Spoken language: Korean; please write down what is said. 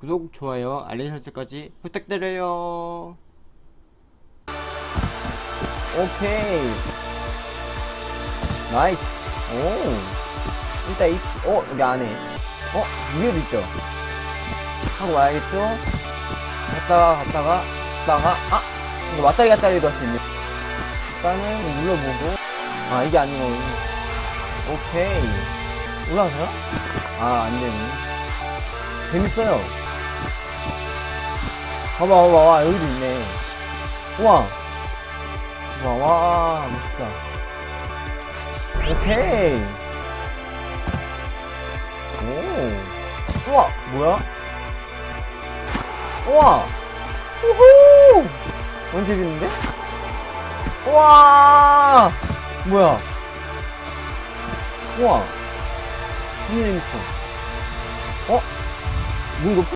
구독, 좋아요, 알림 설정까지 부탁드려요. 오케이. 나이스. 오. 일단 이, 어, 여기 안에. 어, 위에도 있죠? 하고 와야겠죠? 갔다가, 갔다가, 갔다가, 아! 이거 왔다리 갔다리도 할 수 있네. 일단은 눌러보고. 아, 이게 아닌 거군요. 오케이. 올라가서요? 아, 안 되네. 재밌어요. 봐봐, 봐봐, 와, 여기도 있네. 우와. 와, 와, 멋있다. 오케이. 오. 우와, 뭐야? 우와. 우후! 언제 됐는데? 우와! 뭐야? 우와. 너무 재밌어. 어? 문 높이